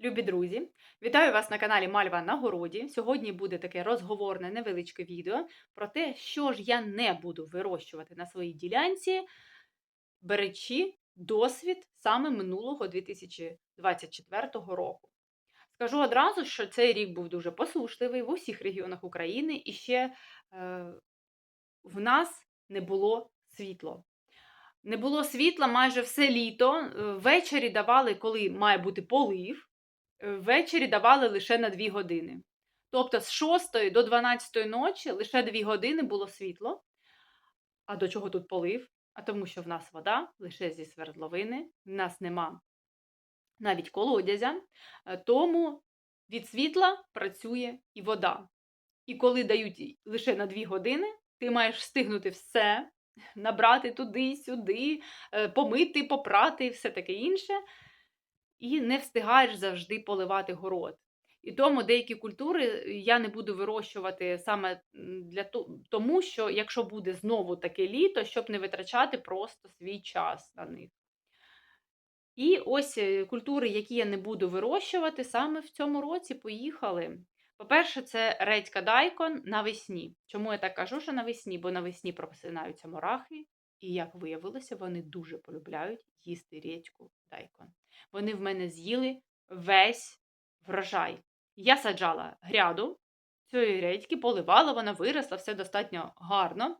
Любі друзі, вітаю вас на каналі Мальва на городі. Сьогодні буде таке розговорне невеличке відео про те, що ж я не буду вирощувати на своїй ділянці, беречи досвід саме минулого 2024 року. Скажу одразу, що цей рік був дуже посушливий в усіх регіонах України, і ще е, в нас не було світла. Не було світла майже все літо. Е, Ввечері давали, коли має бути полив, ввечері давали лише на 2 години. Тобто з 6 до 12 ночі лише 2 години було світло. А до чого тут полив? А тому, що в нас вода лише зі свердловини, в нас нема навіть колодязя, е, тому від світла працює і вода. І коли дають лише на 2 години, ти маєш встигнути все, набрати туди, сюди, е, помити, попрати і все таке інше, і не встигаєш завжди поливати город. І тому деякі культури я не буду вирощувати саме для тому, що якщо буде знову таке літо, щоб не витрачати просто свій час на них. І ось е, культури, які я не буду вирощувати, саме в цьому році поїхали. По-перше, це редька дайкон навесні. Чому я так кажу, що навесні? Бо навесні просинаються мурахи, і як виявилося, вони дуже полюбляють їсти редьку дайкон. Вони в мене з'їли весь врожай. Я саджала гряду цієї редьки, поливала, вона виросла, все достатньо гарно.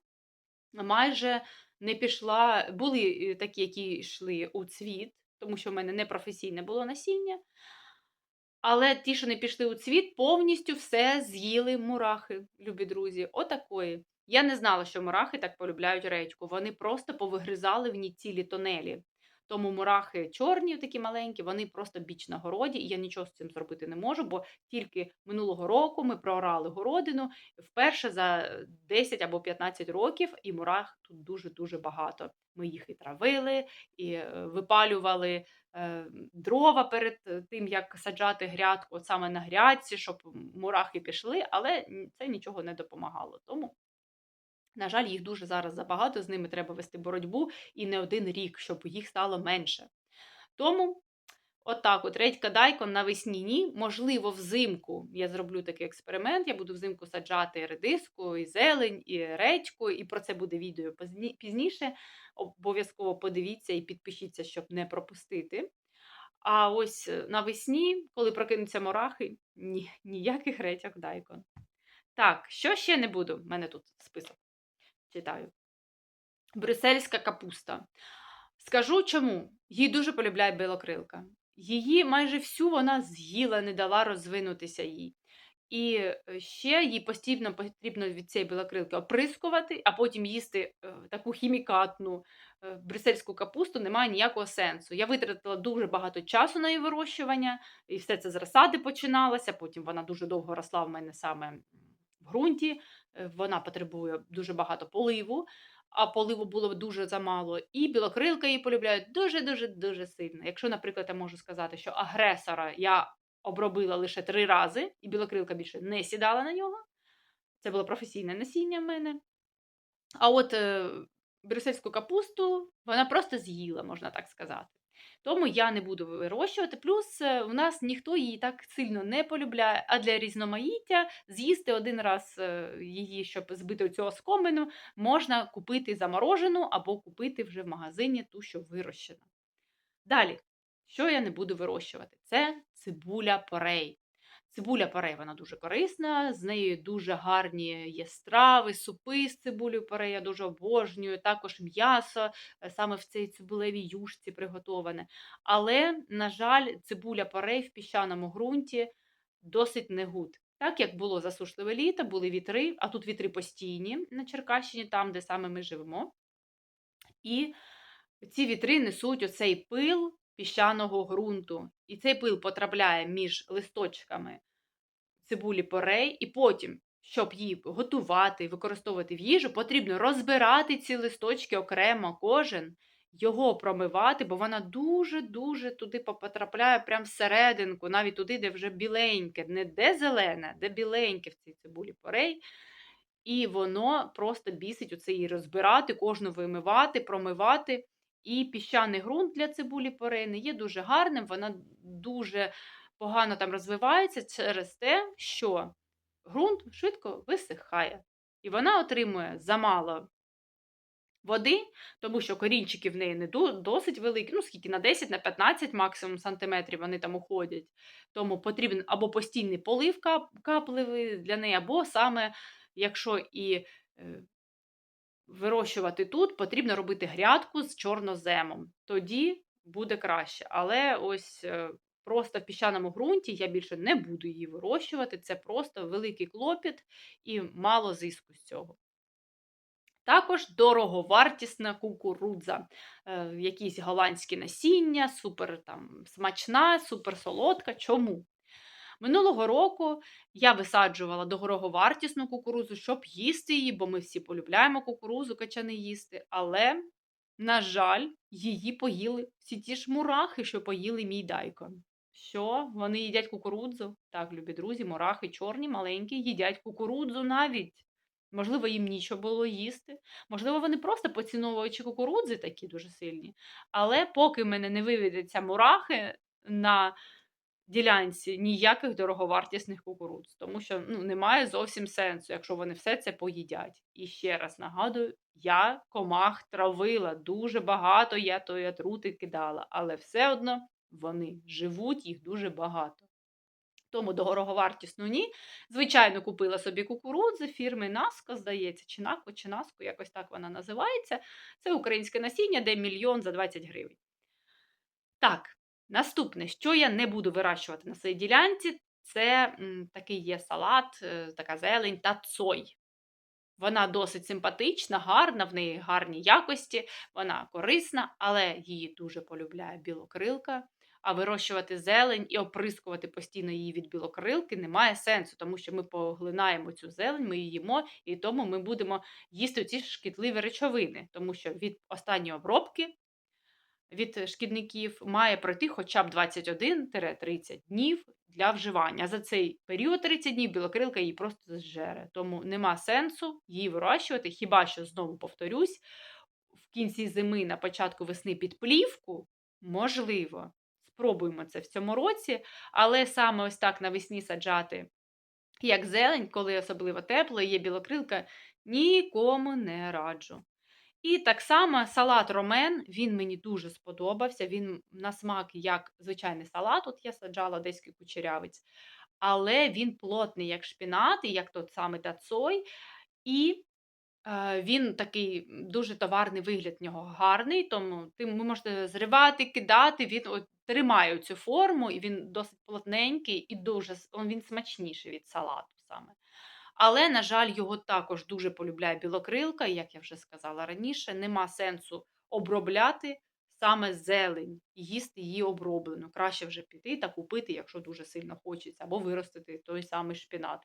Майже не пішла, були е, такі, які йшли у цвіт, тому що в мене непрофесійне було насіння. Але ті, що не пішли у цвіт, повністю все з'їли мурахи, любі друзі. Отакої. Я не знала, що мурахи так полюбляють редьку. Вони просто повигризали в ній цілі тонелі. Тому мурахи чорні, такі маленькі, вони просто біч на городі, і я нічого з цим зробити не можу, бо тільки минулого року ми проорали городину вперше за 10 або 15 років, і мурах тут дуже-дуже багато. Ми їх і травили, і е, випалювали е, дрова перед е, тим, як саджати грядку, саме на грядці, щоб мурахи пішли, але це нічого не допомагало. Тому, на жаль, їх дуже зараз забагато, з ними треба вести боротьбу і не один рік, щоб їх стало менше. Тому. Отак, от редька дайкон навесні ні. Можливо, взимку я зроблю такий експеримент. Я буду взимку саджати редиску, і зелень, і редьку, і про це буде відео пізніше. Обов'язково подивіться і підпишіться, щоб не пропустити. А ось е, навесні, коли прокинуться мурахи, ні, ніяких редьок дайкон. Так, що ще не буду? У мене тут список. Читаю. Брюссельська капуста. Скажу чому. Її дуже полюбляє білокрилка. Її майже всю вона з'їла, не дала розвинутися їй. І е, ще їй постійно потрібно від цієї білокрилки оприскувати, а потім їсти е, таку хімікатну е, брюссельську капусту немає ніякого сенсу. Я витратила дуже багато часу на її вирощування, і все це з розсади починалося. Потім вона дуже довго росла в мене саме в ґрунті. Е, Вона потребує дуже багато поливу а поливу було дуже замало. І білокрилка її полюбляють дуже-дуже дуже сильно. Якщо, наприклад, я можу сказати, що агресора я обробила лише три рази, і білокрилка більше не сідала на нього. Це було професійне насіння в мене. А от е, брюссельську капусту вона просто з'їла, можна так сказати. Тому я не буду вирощувати. Плюс е, в нас ніхто її так сильно не полюбляє, а для різноманіття з'їсти один раз е, її, щоб збити цього скомину, можна купити заморожену або купити вже в магазині ту, що вирощена. Далі, що я не буду вирощувати? Це цибуля порей. Цибуля порей вона дуже корисна, з нею дуже гарні є страви, супи з цибулею порей, я дуже обожнюю, також м'ясо е, саме в цій цибулевій юшці приготоване. Але, на жаль, цибуля порей в піщаному ґрунті досить не гуд. Так як було засушливе літо, були вітри, а тут вітри постійні на Черкащині, там, де саме ми живемо. І ці вітри несуть оцей пил піщаного ґрунту. І цей пил потрапляє між листочками цибулі порей, і потім, щоб її готувати використовувати в їжу, потрібно розбирати ці листочки окремо, кожен, його промивати, бо вона дуже-дуже туди потрапляє прямо всерединку, навіть туди, де вже біленьке, не де зелене, де біленьке в цій цибулі порей. І воно просто бісить оце її розбирати, кожну вимивати, промивати. І піщаний ґрунт для цибулі порей є дуже гарним, вона дуже погано там розвивається через те, що ґрунт швидко висихає, і вона отримує замало води, тому що корінчики в неї не досить великі, ну, скільки на 10, на 15 максимум сантиметрів вони там уходять. Тому потрібен або постійний полив кап капливий для неї, або саме, якщо і, е, вирощувати тут, потрібно робити грядку з чорноземом. Тоді буде краще. Але ось, е, просто в піщаному ґрунті я більше не буду її вирощувати. Це просто великий клопіт і мало зиску з цього. Також дороговартісна кукурудза, е, якісь голландські насіння, супер там смачна, суперсолодка. Чому? Минулого року я висаджувала дороговартісну кукурудзу, щоб їсти її, бо ми всі полюбляємо кукурудзу, качани їсти. Але, на жаль, її поїли всі ті ж мурахи, що поїли мій дайкон. Що? Вони їдять кукурудзу? Так, любі друзі, мурахи чорні, маленькі, їдять кукурудзу навіть. Можливо, їм нічого було їсти. Можливо, вони просто поціновувачі кукурудзи такі дуже сильні. Але поки мене не виведуться мурахи на ділянці ніяких дороговартісних кукурудз, тому що ну, немає зовсім сенсу, якщо вони все це поїдять. І ще раз нагадую, я комах травила, дуже багато я тої отрути кидала, але все одно вони живуть, їх дуже багато. Тому дороговартісну ні. Звичайно, купила собі кукурудзи фірми Наско, здається, чи Нако, чи Наско, якось так вона називається. Це українське насіння, де мільйон за 20 гривень. Так, наступне, що я не буду вирощувати на своїй ділянці, це м, такий є салат, е, така зелень та цой. Вона досить симпатична, гарна, в неї гарні якості, вона корисна, але її дуже полюбляє білокрилка. А вирощувати зелень і оприскувати постійно її від білокрилки немає сенсу, тому що ми поглинаємо цю зелень, ми її їмо, і тому ми будемо їсти ці шкідливі речовини, тому що від останньої обробки від шкідників має пройти хоча б 21-30 днів для вживання. За цей період 30 днів білокрилка її просто зжере. Тому нема сенсу її вирощувати, хіба що знову повторюсь, в кінці зими, на початку весни під плівку можливо. Спробуємо це в цьому році, але саме ось так навесні саджати, як зелень, коли особливо тепло, є білокрилка, нікому не раджу. І так само салат ромен, він мені дуже сподобався. Він на смак як звичайний салат, от я саджала одеський кучерявець, але він плотний, як шпінат, і як тот самий тацой. І е, він такий дуже товарний вигляд в нього гарний, тому ви можете зривати, кидати, він от, тримає цю форму, і він досить плотненький і дуже він смачніший від салату саме. Але, на жаль, його також дуже полюбляє білокрилка, і, як я вже сказала раніше, нема сенсу обробляти саме зелень їсти її оброблену. Краще вже піти та купити, якщо дуже сильно хочеться, або виростити той самий шпінат.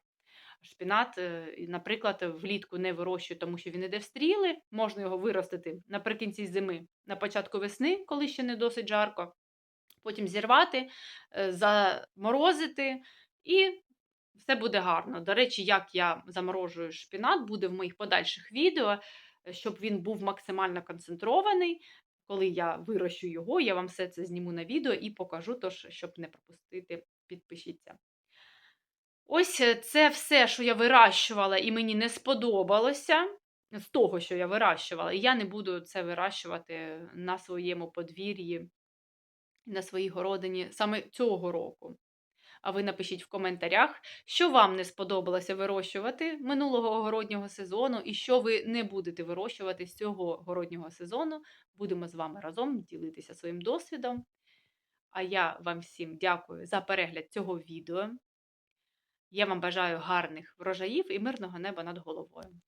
Шпінат, е, наприклад, влітку не вирощую, тому що він іде в стріли, можна його виростити наприкінці зими, на початку весни, коли ще не досить жарко, потім зірвати, е, заморозити і все буде гарно. До речі, як я заморожую шпінат, буде в моїх подальших відео, е, щоб він був максимально концентрований. Коли я вирощу його, я вам все це зніму на відео і покажу, тож, щоб не пропустити, підпишіться. Ось е, це все, що я вирощувала, і мені не сподобалося з того, що я вирощувала. І я не буду це вирощувати на своєму подвір'ї, на своїй городині саме цього року. А ви напишіть в коментарях, що вам не сподобалося вирощувати минулого городнього сезону, і що ви не будете вирощувати з цього городнього сезону. Будемо з вами разом ділитися своїм досвідом. А я вам всім дякую за перегляд цього відео. Я вам бажаю гарних врожаїв і мирного неба над головою.